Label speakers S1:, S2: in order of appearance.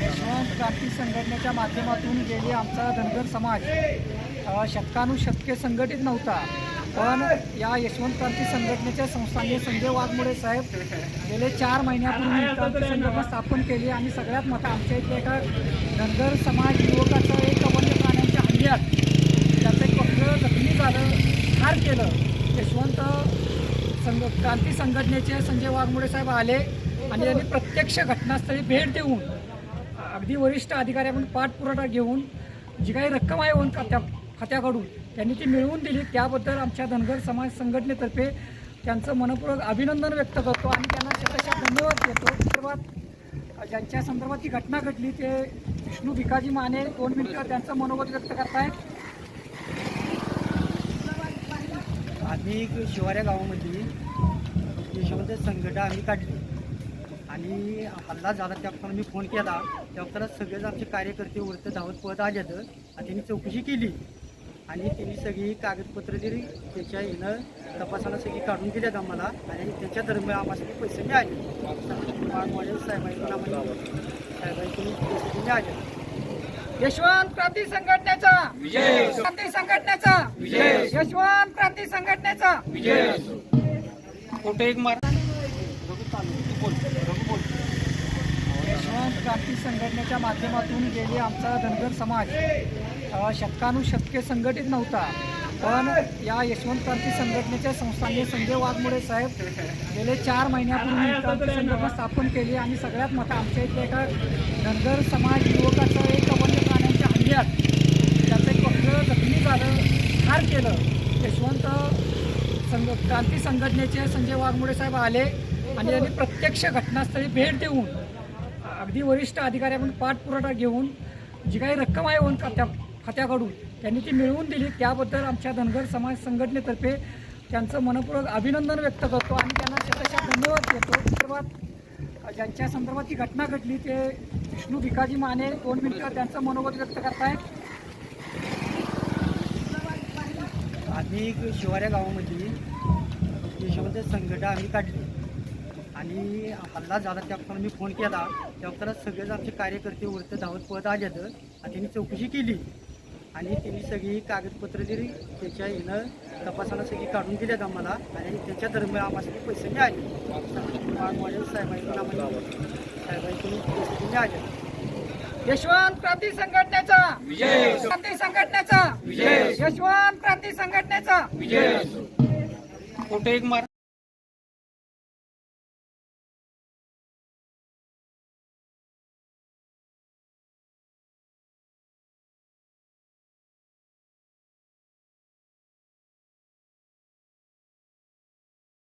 S1: यशवंत क्रांती संघटनेच्या माध्यमातून गेली आमचा धनगर समाज. शतकानुशतके संघटित नव्हता. पण या यशवंत क्रांती संघटनेच्या संस्थांनी संजय वाघमोडे साहेब गेले चार महिन्यापूर्वी क्रांती संघटना स्थापन केली आणि सगळ्यात मोठा आमच्या इथे एका धनगर समाज युवकाचं एक वन्य प्राण्यांच्या हल्ल्यात त्याचं एक पक्ष जखमी झालं ठार केलं. यशवंत संघ क्रांती संघटनेचे संजय वाघमोडे साहेब आले. आणि त्यांनी प्रत्यक्ष घटनास्थळी भेट देऊन अगदी वरिष्ठ अधिकाऱ्याकडून पाठपुरावा घेऊन जी काही रक्कम आहे ओन खात्या खात्याकडून त्यांनी ती मिळवून दिली. त्याबद्दल आमच्या धनगर समाज संघटनेतर्फे त्यांचं मनपूर्वक अभिनंदन व्यक्त करतो आणि त्यांना शतशः धन्यवाद देतो. संदर्भात ज्यांच्या संदर्भात ही घटना घडली ते विष्णू भिकाजी माने. दोन मिनिटं त्यांचं मनोगत व्यक्त करतायत.
S2: आम्ही शिवाऱ्या गावामध्ये यशवंत संघटना आम्ही काढली. आणि हल्ला झाला त्या मी फोन केला. तेव्हा सगळेच आमचे कार्यकर्ते वरती धावत पळत आले आणि त्यांनी चौकशी केली. आणि त्यांनी सगळी कागदपत्र दिली. त्याच्या हिनं तपासाला सगळी काढून दिल्यात आम्हाला. आणि त्याच्या दरम्यान आम्हाला पैसे मिळाले. साहेबांकडून पैसे मिळाले.
S1: यशवंत क्रांती संघटनेचा. क्रांती संघटनेचा. यशवंत क्रांती संघटनेचा.
S2: फोटो एक मार
S1: क्रांती संघटनेच्या माध्यमातून गेली आमचा धनगर समाज. शतकानुशतके संघटित नव्हता. पण या यशवंत क्रांती संघटनेच्या संस्थांनी संजय वाघमोडे साहेब गेले चार महिन्यापूर्वी क्रांती संघटना स्थापन केली आणि सगळ्यात मोठा आमच्या इथे एका धनगर समाज युवकाचं एक वन्य प्राण्यांच्या हल्ल्यात त्याचं एक पक्ष जखमी झालं ठार केलं. यशवंत संघ क्रांती संघटनेचे संजय वाघमोडे साहेब आले आणि त्यांनी प्रत्यक्ष घटनास्थळी भेट देऊन अगदी वरिष्ठ अधिकाऱ्याकडून पाठपुरावा घेऊन जी काही रक्कम आहे वन खात्या खात्याकडून त्यांनी ती मिळवून दिली. त्याबद्दल आमच्या धनगर समाज संघटनेतर्फे त्यांचं मनपूर्वक अभिनंदन व्यक्त करतो आणि त्यांना त्याच्या धन्यवाद देतो. संदर्भात ज्यांच्या संदर्भात ही घटना घडली ते विष्णू भिकाजी माने दोन मिनिटं त्यांचं मनोगत व्यक्त करतायत.
S2: आम्ही शिवाऱ्या गावामध्ये यशवंत संघटना आम्ही काढली. आणि हल्ला झाला त्या मी फोन केला. तेव्हा सगळेच आमचे कार्यकर्ते वरती धावत पळत आले आणि त्यांनी चौकशी केली. आणि त्यांनी सगळी कागदपत्र दिली. त्याच्या हिनं तपासाला सगळी काढून दिल्यात आम्हाला. आणि त्याच्या दरम्यान आम्हाला पैसे मिळाले. साहेबांकडून पैसे मिळाले.
S1: यशवंत क्रांती संघटनेचा. क्रांती संघटनेचा. यशवंत क्रांती संघटनेचा.
S2: फोटो एक मार?